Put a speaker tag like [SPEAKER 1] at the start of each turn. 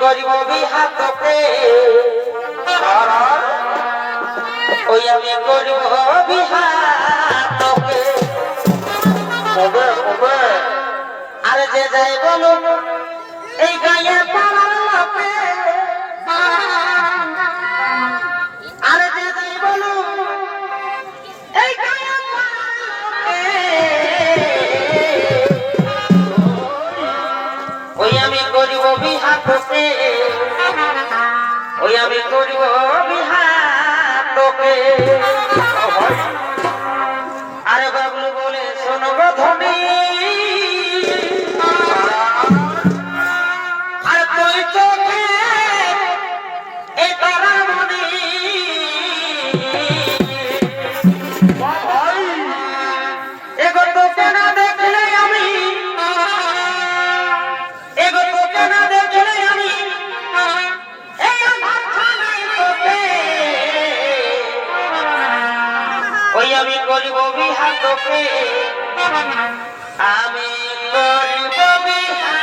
[SPEAKER 1] করিব বিহাতকে। ওই আমি
[SPEAKER 2] কবে কবে
[SPEAKER 1] আরে যে যাই বলুন এই গায়ে করিব বিহাতকে। ওই আমি করিব বিহাতকে। আরে ওই আমি করিব বিহা তোকে। আমি করিব বিহা